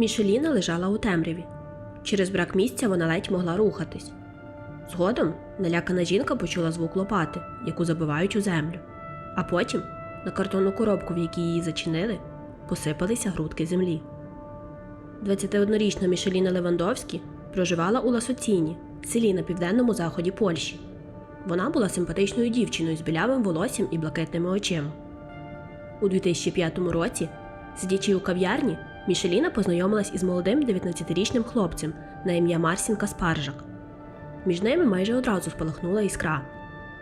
Мішеліна лежала у темряві. Через брак місця вона ледь могла рухатись. Згодом налякана жінка почула звук лопати, яку забивають у землю. А потім на картонну коробку, в якій її зачинили, посипалися грудки землі. 21-річна Мішеліна Левандовські проживала у Ласоціні, селі на південному заході Польщі. Вона була симпатичною дівчиною з білявим волоссям і блакитними очима. У 2005 році, сидячи у кав'ярні, Мішеліна познайомилась із молодим 19-річним хлопцем на ім'я Марсін Каспаржак. Між ними майже одразу спалахнула іскра.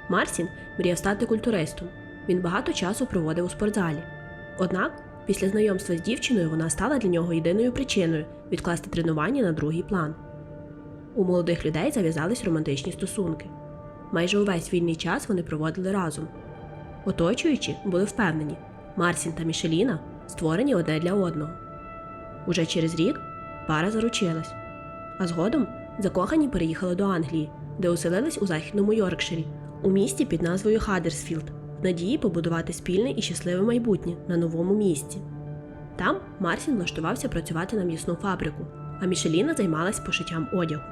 Марсін мріяв стати культуристом. Він багато часу проводив у спортзалі. Однак, після знайомства з дівчиною вона стала для нього єдиною причиною відкласти тренування на другий план. У молодих людей зав'язались романтичні стосунки. Майже увесь вільний час вони проводили разом. Оточуючі були впевнені, Марсін та Мішеліна створені одне для одного. Уже через рік пара заручилась, а згодом закохані переїхали до Англії, де оселились у західному Йоркширі, у місті під назвою Хадерсфілд, в надії побудувати спільне і щасливе майбутнє на новому місці. Там Марсін влаштувався працювати на м'ясну фабрику, а Мішеліна займалась пошиттям одягу.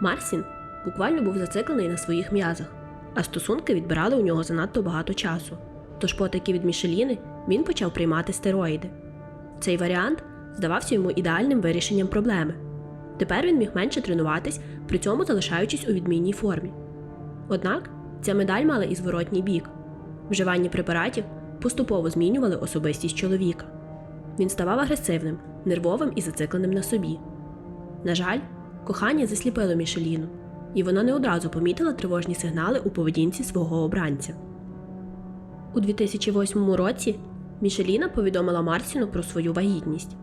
Марсін буквально був зациклений на своїх м'язах, а стосунки відбирали у нього занадто багато часу. Тож потаки від Мішеліни він почав приймати стероїди. Цей варіант здавався йому ідеальним вирішенням проблеми. Тепер він міг менше тренуватись, при цьому залишаючись у відмінній формі. Однак ця медаль мала і зворотній бік. Вживання препаратів поступово змінювали особистість чоловіка. Він ставав агресивним, нервовим і зацикленим на собі. На жаль, кохання засліпило Мішеліну, і вона не одразу помітила тривожні сигнали у поведінці свого обранця. У 2008 році Мішеліна повідомила Марсіну про свою вагітність.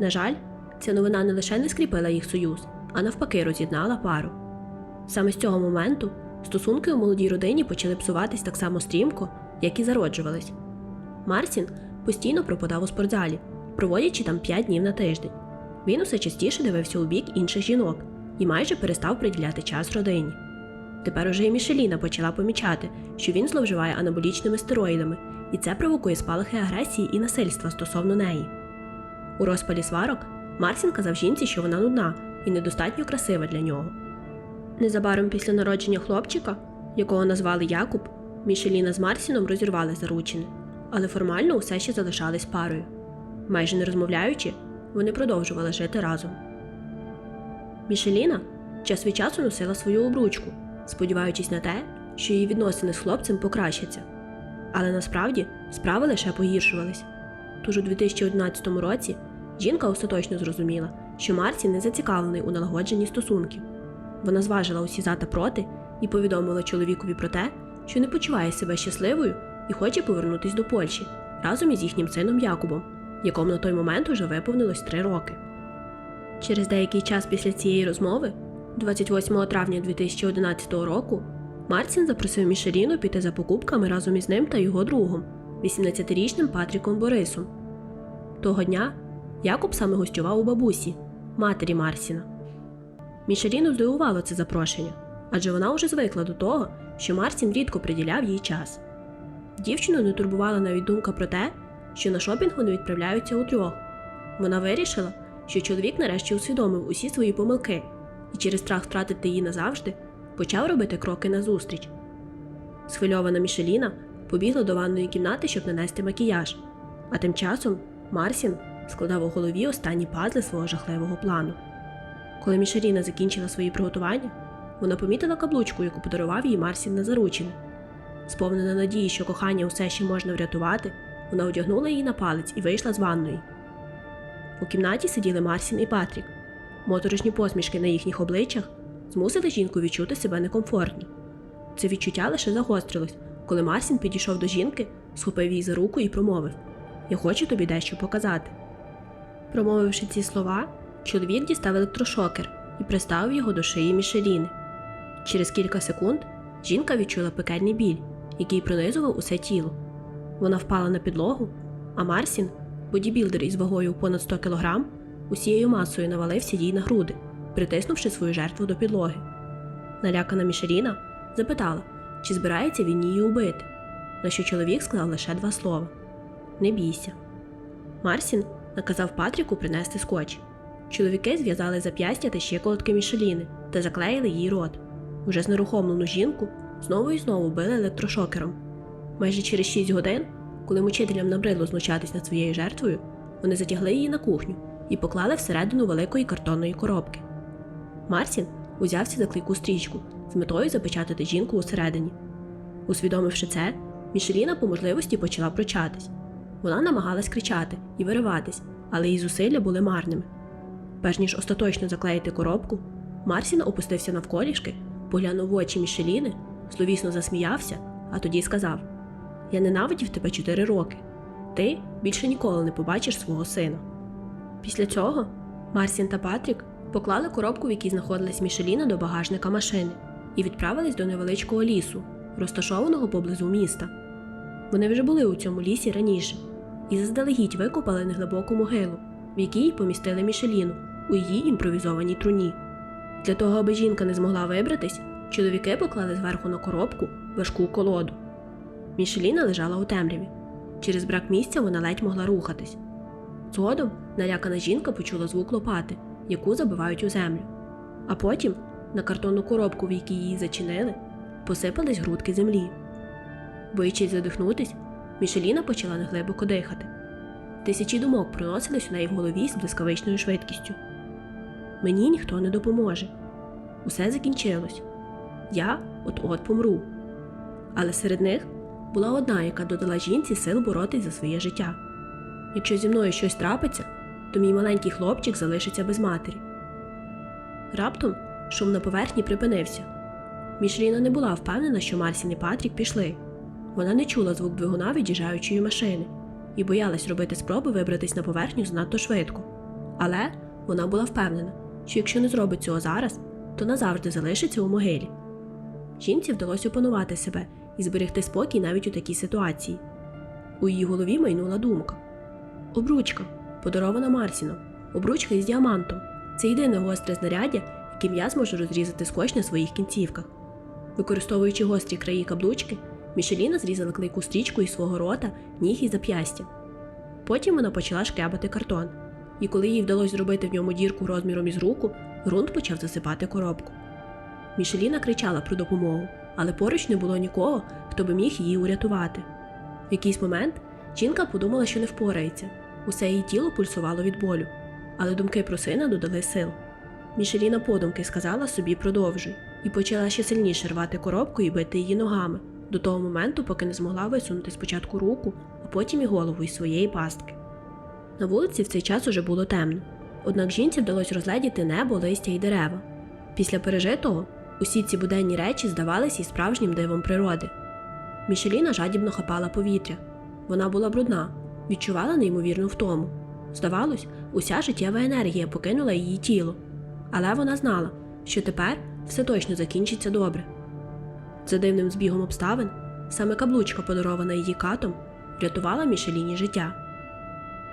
На жаль, ця новина не лише не скріпила їх союз, а навпаки роз'єднала пару. Саме з цього моменту стосунки у молодій родині почали псуватись так само стрімко, як і зароджувались. Марсін постійно пропадав у спортзалі, проводячи там 5 днів на тиждень. Він усе частіше дивився у бік інших жінок і майже перестав приділяти час родині. Тепер уже і Мішеліна почала помічати, що він зловживає анаболічними стероїдами, і це провокує спалахи агресії і насильства стосовно неї. У розпалі сварок Марсін казав жінці, що вона нудна і недостатньо красива для нього. Незабаром після народження хлопчика, якого назвали Якуб, Мішеліна з Марсіном розірвали заручини, але формально усе ще залишались парою. Майже не розмовляючи, вони продовжували жити разом. Мішеліна час від часу носила свою обручку, сподіваючись на те, що її відносини з хлопцем покращаться. Але насправді справи лише погіршувались. Тож у 2011 році жінка остаточно зрозуміла, що Марсі не зацікавлений у налагодженні стосунків. Вона зважила усі за та проти і повідомила чоловікові про те, що не почуває себе щасливою і хоче повернутися до Польщі разом із їхнім сином Якубом, якому на той момент уже виповнилось три роки. Через деякий час після цієї розмови, 28 травня 2011 року, Марсін запросив Мішеліну піти за покупками разом із ним та його другом, 18-річним Патріком Борисом. Того дня Якуб саме гостював у бабусі, матері Марсіна. Мішеліну здивувало це запрошення, адже вона вже звикла до того, що Марсін рідко приділяв їй час. Дівчину не турбувала навіть думка про те, що на шопінг вони відправляються утрьох. Вона вирішила, що чоловік нарешті усвідомив усі свої помилки і через страх втратити її назавжди почав робити кроки назустріч. Схвильована Мішеліна побігла до ванної кімнати, щоб нанести макіяж, а тим часом Марсін складав у голові останні пазли свого жахливого плану. Коли Мішеліна закінчила свої приготування, вона помітила каблучку, яку подарував їй Марсін на заручини. Сповнена надії, що кохання усе ще можна врятувати, вона одягнула її на палець і вийшла з ванної. У кімнаті сиділи Марсін і Патрік. Моторошні посмішки на їхніх обличчях змусили жінку відчути себе некомфортно. Це відчуття лише загострилось, коли Марсін підійшов до жінки, схопив її за руку і промовив: Я хочу тобі дещо показати. Промовивши ці слова, чоловік дістав електрошокер і приставив його до шиї Мішеліни. Через кілька секунд жінка відчула пекельний біль, який пронизував усе тіло. Вона впала на підлогу, а Марсін, бодібілдер із вагою понад 100 кг, усією масою навалився їй на груди, притиснувши свою жертву до підлоги. Налякана Мішеліна запитала, чи збирається він її убити, на що чоловік сказав лише два слова: Не бійся. Марсін наказав Патріку принести скотч. Чоловіки зв'язали зап'ястя та щиколотки Мішеліни та заклеїли їй рот. Уже знерухомлену жінку знову і знову били електрошокером. Майже через 6 годин, коли мучителям набридло знущатись над своєю жертвою, вони затягли її на кухню і поклали всередину великої картонної коробки. Марсін узявся за клейку стрічку з метою запечатати жінку усередині. Усвідомивши це, Мішеліна по можливості почала прочатись. Вона намагалась кричати і вириватись, але її зусилля були марними. Перш ніж остаточно заклеїти коробку, Марсін опустився навколішки, поглянув в очі Мішеліни, зловісно засміявся, а тоді сказав: Я ненавидів тебе чотири роки. Ти більше ніколи не побачиш свого сина. Після цього Марсін та Патрік поклали коробку, в якій знаходилась Мішеліна, до багажника машини, і відправились до невеличкого лісу, розташованого поблизу міста. Вони вже були у цьому лісі раніше і заздалегідь викопали неглибоку могилу, в якій помістили Мішеліну у її імпровізованій труні. Для того, аби жінка не змогла вибратись, чоловіки поклали зверху на коробку важку колоду. Мішеліна лежала у темряві. Через брак місця вона ледь могла рухатись. Згодом налякана жінка почула звук лопати, яку забивають у землю. А потім на картонну коробку, в якій її зачинили, посипались грудки землі. Боючись задихнутись, Мішеліна почала неглибоко дихати. Тисячі думок проносились у неї в голові з блискавичною швидкістю. Мені ніхто не допоможе. Усе закінчилось. Я от-от помру. Але серед них була одна, яка додала жінці сил боротись за своє життя. Якщо зі мною щось трапиться, то мій маленький хлопчик залишиться без матері. Раптом шум на поверхні припинився. Мішеліна не була впевнена, що Марсін і Патрік пішли. Вона не чула звук двигуна від'їжджаючої машини і боялась робити спроби вибратись на поверхню занадто швидко. Але вона була впевнена, що якщо не зробить цього зараз, то назавжди залишиться у могилі. Жінці вдалося опанувати себе і зберегти спокій навіть у такій ситуації. У її голові майнула думка: обручка, подарована Марсіном, обручка із діамантом. Це єдине гостре знаряддя, яким я зможу розрізати скотч на своїх кінцівках. Використовуючи гострі краї каблучки, Мішеліна зрізала клейку стрічку із свого рота, ніг і зап'ястя. Потім вона почала шкрябати картон, і коли їй вдалося зробити в ньому дірку розміром із руку, ґрунт почав засипати коробку. Мішеліна кричала про допомогу, але поруч не було нікого, хто би міг її урятувати. В якийсь момент жінка подумала, що не впорається. Усе її тіло пульсувало від болю, але думки про сина додали сил. Мішеліна подумки сказала собі продовжуй і почала ще сильніше рвати коробку і бити її ногами до того моменту, поки не змогла висунути спочатку руку, а потім і голову із своєї пастки. На вулиці в цей час уже було темно, однак жінці вдалося розгледіти небо, листя і дерева. Після пережитого усі ці буденні речі здавалися і справжнім дивом природи. Мішеліна жадібно хапала повітря. Вона була брудна, відчувала неймовірну втому. Здавалось, уся життєва енергія покинула її тіло. Але вона знала, що тепер все точно закінчиться добре. За дивним збігом обставин, саме каблучка, подарована її катом, врятувала Мішеліні життя.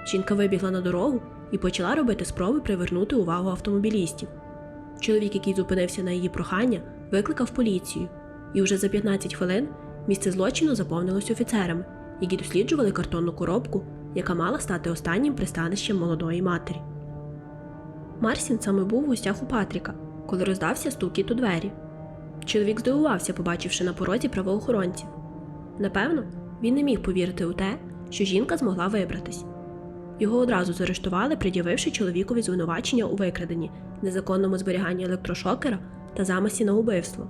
Жінка вибігла на дорогу і почала робити спроби привернути увагу автомобілістів. Чоловік, який зупинився на її прохання, викликав поліцію, і вже за 15 хвилин місце злочину заповнилось офіцерами, які досліджували картонну коробку, яка мала стати останнім пристанищем молодої матері. Марсін саме був в гостях у Патріка, коли роздався стукіт у двері. Чоловік здивувався, побачивши на порозі правоохоронців. Напевно, він не міг повірити у те, що жінка змогла вибратись. Його одразу заарештували, пред'явивши чоловікові звинувачення у викраденні, незаконному зберіганні електрошокера та замисі на убивство.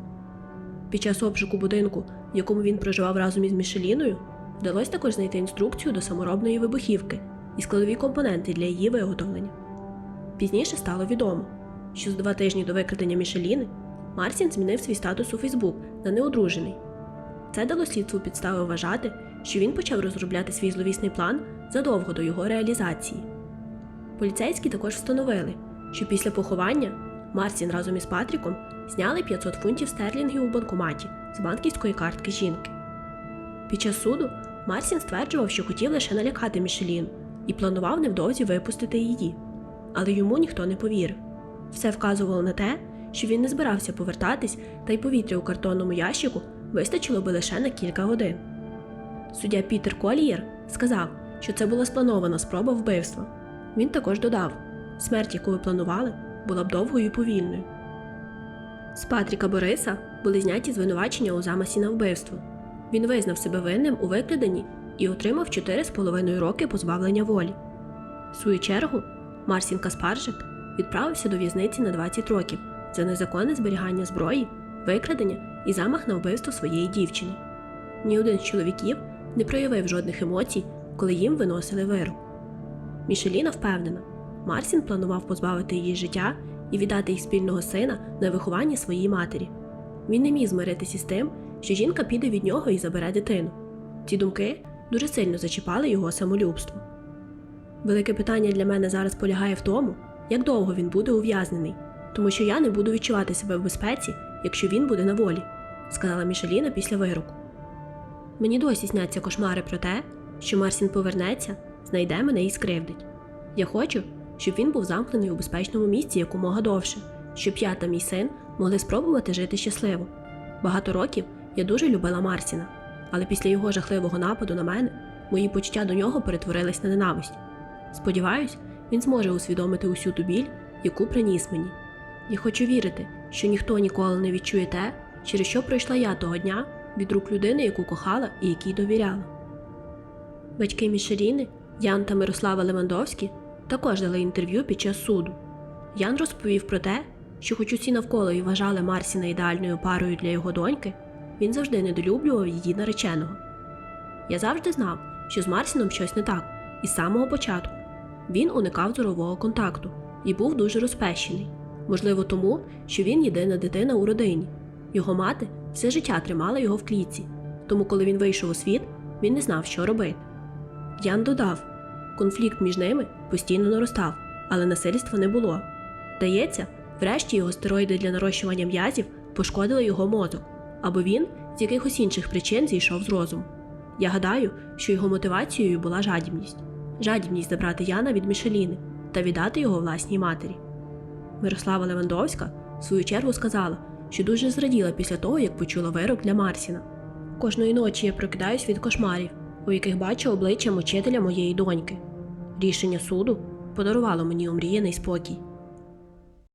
Під час обшуку будинку, в якому він проживав разом із Мішеліною, вдалося також знайти інструкцію до саморобної вибухівки і складові компоненти для її виготовлення. Пізніше стало відомо, що за два тижні до викрадення Мішеліни Марсін змінив свій статус у Фейсбук на неодружений. Це дало слідству підстави вважати, що він почав розробляти свій зловісний план задовго до його реалізації. Поліцейські також встановили, що після поховання Марсін разом із Патріком зняли 500 фунтів стерлінгів у банкоматі з банківської картки жінки. Під час суду Марсін стверджував, що хотів лише налякати Мішелін і планував невдовзі випустити її. Але йому ніхто не повірив. Все вказувало на те, що він не збирався повертатись, та й повітря у картонному ящику вистачило би лише на кілька годин. Суддя Пітер Колієр сказав, що це була спланована спроба вбивства, Він також додав: смерть, яку ви планували, була б довгою і повільною. З Патріка Бориса були зняті звинувачення у замасі на вбивство. Він визнав себе винним у викраденні і отримав 4,5 роки позбавлення волі. В свою чергу, Марсін Каспаржик відправився до в'язниці на 20 років за незаконне зберігання зброї, викрадення і замах на вбивство своєї дівчини. Ні один з чоловіків не проявив жодних емоцій, коли їм виносили вирок. Мішеліна впевнена, Марсін планував позбавити її життя і віддати їх спільного сина на виховання своїй матері. Він не міг змиритися з тим, що жінка піде від нього і забере дитину. Ці думки дуже сильно зачіпали його самолюбство. Велике питання для мене зараз полягає в тому, як довго він буде ув'язнений, тому що я не буду відчувати себе в безпеці, якщо він буде на волі, сказала Мішеліна після вироку. Мені досі сняться кошмари про те, що Марсін повернеться, знайде мене і скривдить. Я хочу, щоб він був замкнений у безпечному місці якомога довше, щоб я та мій син могли спробувати жити щасливо. Багато років я дуже любила Марсіна, але після його жахливого нападу на мене мої почуття до нього перетворились на ненависть. Сподіваюсь, він зможе усвідомити усю ту біль, яку приніс мені. Я хочу вірити, що ніхто ніколи не відчує те, через що пройшла я того дня від рук людини, яку кохала і якій довіряла. Батьки Мішеліни, Ян та Мирослава Левандовські, також дали інтерв'ю під час суду. Ян розповів про те, що, хоч усі навколо і вважали Марсіна ідеальною парою для його доньки, він завжди недолюблював її нареченого. Я завжди знав, що з Марсіном щось не так, і з самого початку. Він уникав зорового контакту і був дуже розпещений, можливо, тому, що він єдина дитина у родині. Його мати все життя тримала його в клітці, тому коли він вийшов у світ, він не знав, що робити. Ян додав, конфлікт між ними постійно наростав, але насильства не було. Здається, врешті його стероїди для нарощування м'язів пошкодили його мозок, або він з якихось інших причин зійшов з розуму. Я гадаю, що його мотивацією була жадібність жадібність забрати Яна від Мішеліни та віддати його власній матері. Мирослава Левандовська, в свою чергу, сказала, що дуже зраділа після того, як почула вирок для Марсіна. Кожної ночі я прокидаюсь від кошмарів, у яких бачу обличчя мучителя моєї доньки. Рішення суду подарувало мені омріяний спокій.